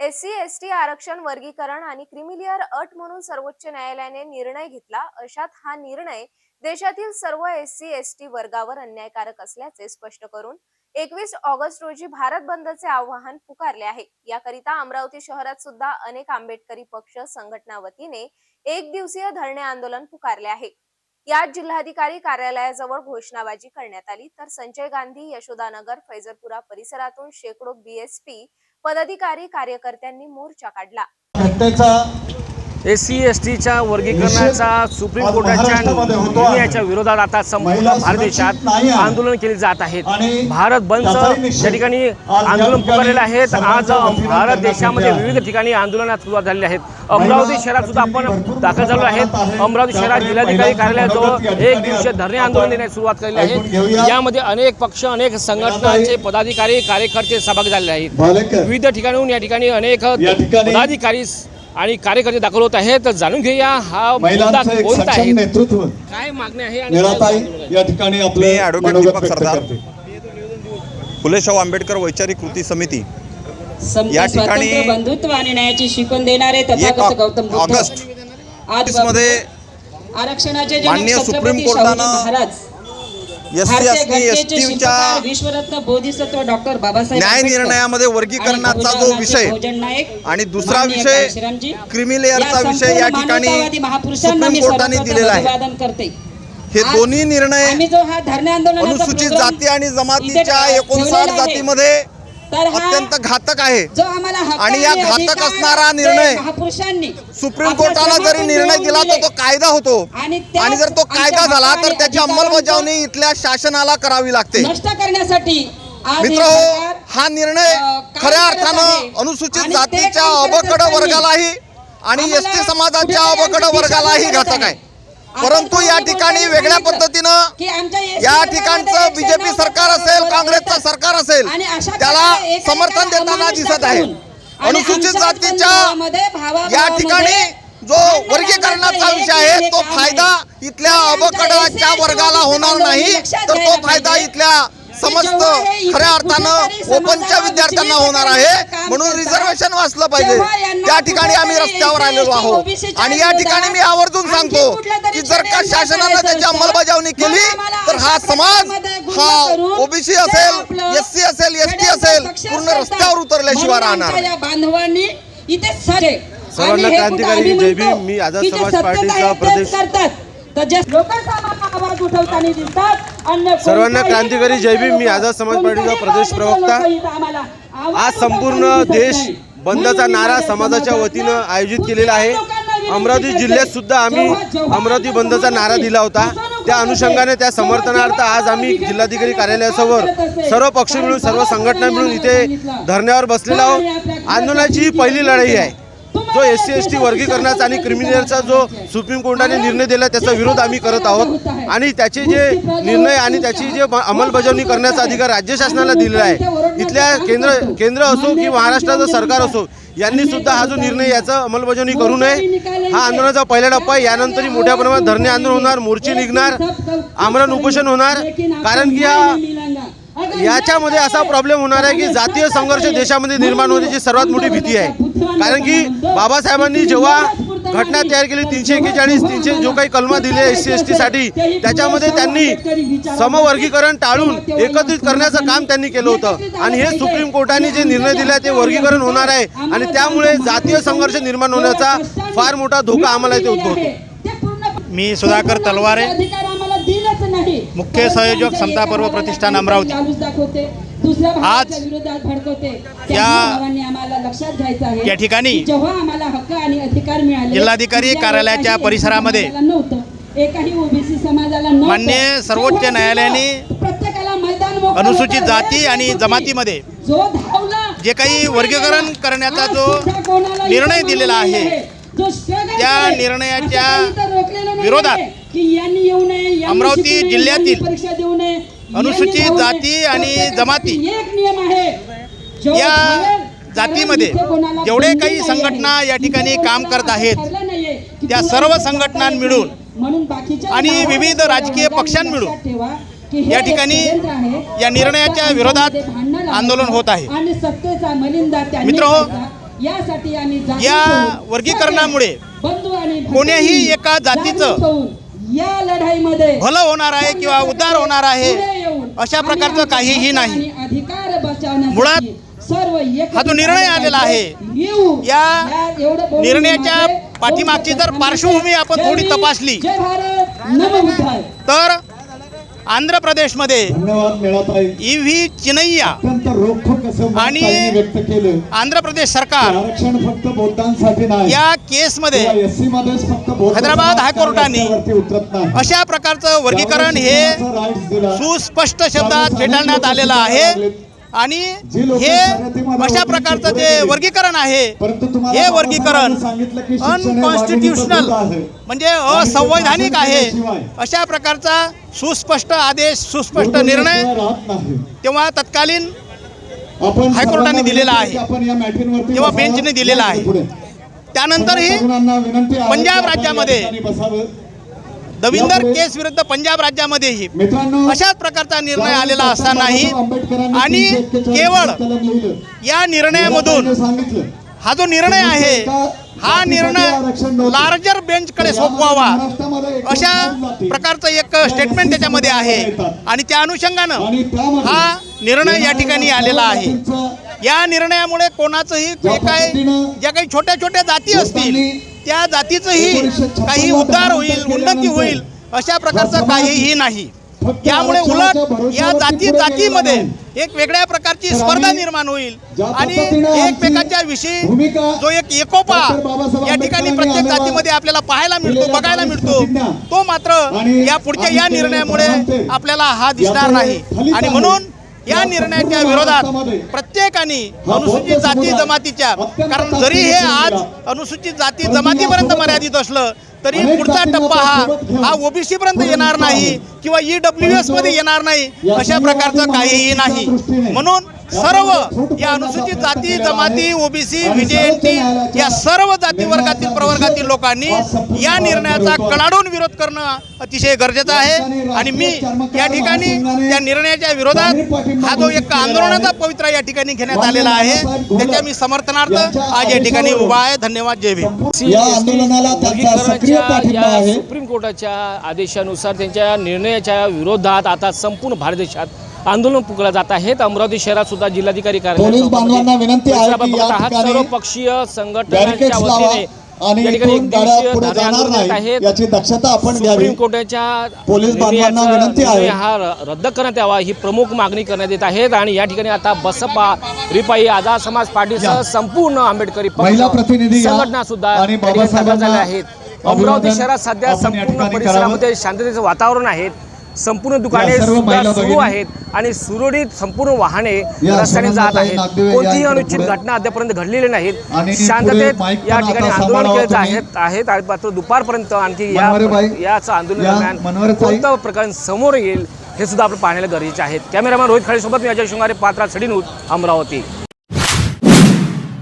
S C S T आरक्षण वर्गीकरण आणि क्रिमिलियर अट म्हणून सर्वोच्च न्यायालयाने निर्णय घेतला. अशात हा निर्णय देशातील सर्व एस सी एस टी वर्गावर अन्यायकारक असल्याचे स्पष्ट करून एकवीस ऑगस्ट रोजी भारत बंदचे आवाहन पुकारले आहे. याकरिता अमरावती शहरात सुद्धा अनेक आंबेडकरी पक्ष संघटना वतीने एक दिवसीय धरणे आंदोलन पुकारले आहे. यात जिल्हाधिकारी कार्यालयाजवळ घोषणाबाजी करण्यात आली. तर संजय गांधी यशोदानगर फैजरपुरा परिसरातून शेकडो बीएसपी पदाधिकारी कार्यकर्त्यांनी मोर्चा काढला. घटनेचा एस सी एस टीच्या वर्गीकरणाचा सुप्रीम कोर्टाच्या. निर्णयाच्या विरोधात आता संपूर्ण भारत देशात. आंदोलन केले जात आहेत भारत बंदचं निषेध त्या ठिकाणी या आंदोलन पुकारलेलं आहे आज भारत देशामध्ये. विविध ठिकाणी आंदोलनात सुरुवात झालेली आहेत अमरावती शहरात सुद्धा आपण दाखल झालो आहेत आहे. अमरावती शहरात जिल्हाधिकारी कार्यालयाजवळ या एक दिवसीय धरणे आंदोलन देण्यास सुरुवात केलेली. आहे यामध्ये अनेक पक्ष अनेक संघटनांचे पदाधिकारी कार्यकर्ते सहभागी झालेले आहेत विविध ठिकाणून या ठिकाणी अनेक या पदाधिकारी आणि कार्यकर्ते दाखल होत आहेत तर जाणून घेऊया हा मुद्दा एक कोणता आहे नेतृत्व काय मागणी आहे आणि? या ठिकाणी आपले ॲडव्होकेट दीपक सरदार. आंबेडकर वैचारिक कृती समिती या ठिकाणी बंधुत्व आणि न्यायाची शिकवण देणारे तथागत गौतम बुद्ध ऑगस्ट आज मध्ये आरक्षणाचे माननीय सुप्रीम कोर्टानं शाहूजी महाराज एस सी भारतीय एस टी एस घटनेचे टीच्या शिल्पकार विश्वरत्न बोधिसत्व डॉक्टर बाबासाहेब न्याय निर्णयामध्ये वर्गीकरणाचा जो विषय आणि दुसरा विषय काशीरामजी, क्रिमी लेअरचा या विषय या ठिकाणी सुप्रीम कोर्टाने दिलेला आहे. हे दोन्ही निर्णय अनुसूचित जाती आणि जमातीच्या एकोणसाठ जातीमध्ये अत्यंत घातक आहे. आणि या घातक असणारा निर्णय सुप्रीम कोर्टानं जरी निर्णय दिला तर. तो कायदा होतो. आणि जर तो कायदा झाला तर त्याची अंमलबजावणी इथल्या शासनाला करावी लागते. नष्ट करण्यासाठी हे मित्र सरकार, हा निर्णय खऱ्या. अर्थानं अनुसूचित जातीच्या अबकड वर्गालाही आणि एस टी समाजाच्या अबकड वर्गालाही घातक आहे. परंतु या कोणी ठिकाणी वेगळ्या पद्धतीनं या ठिकाणचं बीजेपी सरकार असेल काँग्रेसचं. सरकार असेल त्याला समर्थन देताना दिसत आहे अनुसूचित जातीच्या या ठिकाणी जो वर्गीकरणाचा विषय आहे तो फायदा. इथल्या अबकडाच्या वर्गाला होणार नाही तर तो फायदा. इथल्या समस्त खऱ्या अर्थानं ओपनच्या विद्यार्थ्यांना होणार आहे म्हणून. रिझर्वेशन वाचलं पाहिजे त्या ठिकाणी आम्ही रस्त्यावर आलेलो आहोत आणि या ठिकाणी मी आवर्जून सांगतो की जर का शासनानं त्याची अंमलबजावणी केली तर हा समाज हा ओबीसी असेल आपलं एस सी असेल एस टी असेल पूर्ण. रस्त्यावर उतरल्याशिवाय राहणार आमच्या या बांधवांनी इथे सजे सर्वांना क्रांतिकारी जय भीम. मी आझाद समाज पार्टीचा प्रदेश- करतात तर जे लोकांचा आम्हाला आवाज उठवताना दिसतात अन्य सर्वांना क्रांतिकारी जय भीम. मी आझाद समाज पार्टीचा प्रदेश प्रवक्ता. आज संपूर्ण देश. बंदचा नारा समाजाच्या वतीनं आयोजित केलेला आहे अमरावती. जिल्ह्यात सुद्धा आम्ही अमरावती बंदचा नारा दिला होता त्या अनुषंगाने त्या समर्थनार्थ आज आम्ही जिल्हाधिकारी कार्यालयासमोर सर्व पक्ष मिळून सर्व संघटना मिळून इथे. धरण्यावर बसलेलो आहोत आंदोलनाची ही पहिली लढाई आहे जो एस सी एस टी वर्गीकरणाचा आणि क्रिमिनलचा जो सुप्रीम कोर्टाने निर्णय दिला त्याचा विरोध आम्ही करत आहोत. आणि त्याचे जे निर्णय आणि त्याची जे अंमलबजावणी करण्याचा अधिकार राज्य शासनाला दिलेला आहे. इथल्या केंद्र केंद्र असो की महाराष्ट्राचं सरकार असो यांनी सुद्धा हा जो निर्णय याचा अंमलबजावणी करू नये. हा आंदोलनाचा पहिला टप्पा आहे. यानंतरही मोठ्या प्रमाणात धरणे आंदोलन होणार मोर्चे निघणार आमरण उपोषण होणार. कारण की हा याच्यामध्ये असा प्रॉब्लेम होणार आहे की जातीय संघर्ष देशामध्ये निर्माण होण्याची सर्वात मोठी भीती आहे. कारण की बाबासाहेबांनी जेव्हा घटना तयार केली तीनशे एक्केचाळीस तीनशे जो काही कलमा दिले एस सी एस टीसाठी त्याच्यामध्ये त्यांनी समवर्गीकरण टाळून एकत्रित करण्याचं काम त्यांनी केलं होतं. आणि हे सुप्रीम कोर्टाने जे निर्णय दिला ते वर्गीकरण होणार आहे. आणि त्यामुळे जातीय संघर्ष निर्माण होण्याचा फार मोठा धोका आम्हाला इथे उद्भवतो. मी सुधाकर तलवारे मुख्य संयोजक समता पर्व प्रतिष्ठान अमरावती. आज या- या ठिकाणी जिल्हाधिकारी कार्यालयाच्या परिसरामध्ये. माननीय सर्वोच्च न्यायालयाने अनुसूचित. जाती आणि जमातीमध्ये जो काही वर्गीकरण करण्याचा जो निर्णय दिलेला आहे, त्या निर्णयाच्या विरोधात की यांनी येऊ नये, अमरावती जिल्ह्यातील परीक्षा देऊ नये, अनुसूचित. जाती आणि जमाती एक नियम आहे या जातीमध्ये जेवढे काही संघटना. या ठिकाणी काम करत आहेत, त्या सर्व हे संघटना मिळून आणि विविध राजकीय पक्षां मिळून हे या ठिकाणी. या निर्णयाच्या विरोधात आंदोलन होत आहे. आम्ही जाणून या वर्गीकरणामुळे कोण्याही एका जातीचं या लढाईमध्ये भलं होणार आहे किंवा उद्धार होणार आहे अशा प्रकारचं काहीही नाही. मुळात हा जो निर्णय आले आलेला. आहे. या निर्णयाच्या पाठीमागची जर पार्श्वभूमी आपण थोडी तपासली, तर आंध्र प्रदेशमध्ये ई व्ही आणि- आंध्र प्रदेश सरकार या केसमध्ये हैदराबाद हायकोर्टाने अशा प्रकारचं वर्गीकरण हे. सुस्पष्ट शब्दात फेटाळण्यात आलेलं आहे. आणि हे अशा प्रकारचं जे वर्गीकरण आहे हे वर्गीकरण अनकॉन्स्टिट्युशनल. म्हणजे असंवैधानिक आहे अशा प्रकारचा सुस्पष्ट आदेश सुस्पष्ट निर्णय तेव्हा तत्कालीन हायकोर्टाने दिलेला आहे. तेव्हा. बेंचने दिलेला आहे. त्यानंतरही पंजाब राज्यामध्ये. दविंदर केस विरुद्ध पंजाब राज्यामध्येही अशाच प्रकारचा निर्णय आलेला असतानाही आणि 341 केवळ. या निर्णयामधून हा जो निर्णय आहे हा निर्णय लार्जर बेंचकडे सोपवावा अशा प्रकारचं एक स्टेटमेंट त्याच्यामध्ये आहे. आणि त्या अनुषंगानं हा निर्णय या ठिकाणी आलेला आहे. या निर्णयामुळे कोणाचंही जे काय ज्या काही छोट्या छोट्या जाती असतील त्या जातीचंही काही उद्धार होईल उन्नती होईल अशा प्रकारचं काहीही नाही. यामुळे उलट या जाती जातीमध्ये एक वेगळ्या प्रकारची स्पर्धा निर्माण होईल आणि एकमेकांच्या विषयी जो एक एकोपा या ठिकाणी प्रत्येक जातीमध्ये आपल्याला पाहायला मिळतो बघायला मिळतो. तो मात्र या पुढच्या या निर्णयामुळे आपल्याला हा दिसणार नाही. आणि. म्हणून या निर्णयाच्या विरोधात प्रत्येकाने अनुसूचित जाती जमातीच्या कारण जरी हे आज. अनुसूचित जाती जमातीपर्यंत मर्यादित असलं तरी पुढचा टप्पा हा हा ओबीसी पर्यंत येणार नाही. किंवा ई डब्ल्यू एसमध्ये येणार नाही अशा प्रकारचं काहीही नाही म्हणून सर्व या अनुसूचित जाती जमाती. ओबीसी न्यायालयाच्या या सर्व जाती वर्गातील प्रवर्गातील लोकांनी या निर्णयाचा कडाडून विरोध करणं अतिशय गरजेचं आहे. आणि मी या ठिकाणी त्या निर्णयाच्या विरोधात हा जो एक आंदोलनाचा पवित्रा या ठिकाणी घेण्यात आलेला आहे त्याच्या मी समर्थनार्थ आज या ठिकाणी उभा आहे. धन्यवाद. जय भीम. या आंदोलनाला त्यांचा सक्रिय वर्गीकरणाच्या पाठिंबा या आहे. सुप्रीम कोर्टाच्या आदेशानुसार त्यांच्या निर्णयाच्या विरोधात आता संपूर्ण भारत देशात आंदोलन पुकारलं जात आहे. तर अमरावती शहरात सुद्धा जिल्हाधिकारी पोलीस बांधवांना विनंती आहे की या आहात. ठिकाणी सर्वपक्षीय संघटनांच्या वतीने आणि आहेत. याची दक्षता आपण सुप्रीम कोर्टाच्या पोलीस बांधवांना विनंती आहे. हा रद्द करण्यात यावा ही प्रमुख मागणी करण्यात येत आहेत आणि या ठिकाणी आता बसपा रिपाई आझाद समाज पार्टीसह. संपूर्ण आंबेडकरी प्रतिनिधी संघटना सुद्धा झाल्या आहेत. अमरावती शहरात सध्या संपूर्ण परिसरामध्ये शांततेचं वातावरण आहे. संपूर्ण दुकाने सुरू आहेत आणि सुरळीत संपूर्ण वाहने रस्त्याने जात आहेत कोणतीही अनुचित. घटना अद्यापर्यंत घडलेली नाहीत शांततेत या ठिकाणी आंदोलन केलं. आहेत आहेत आणि मात्र दुपारपर्यंत आणखी या याच आंदोलन दरम्यान. कोणतं प्रकरण समोर येईल हे सुद्धा आपण पाहण्याला गरजेचे आहेत कॅमेरामॅन रोहित खळेसोबत मी अजय शृंगारे पात्रा सडी न्यूज अमरावती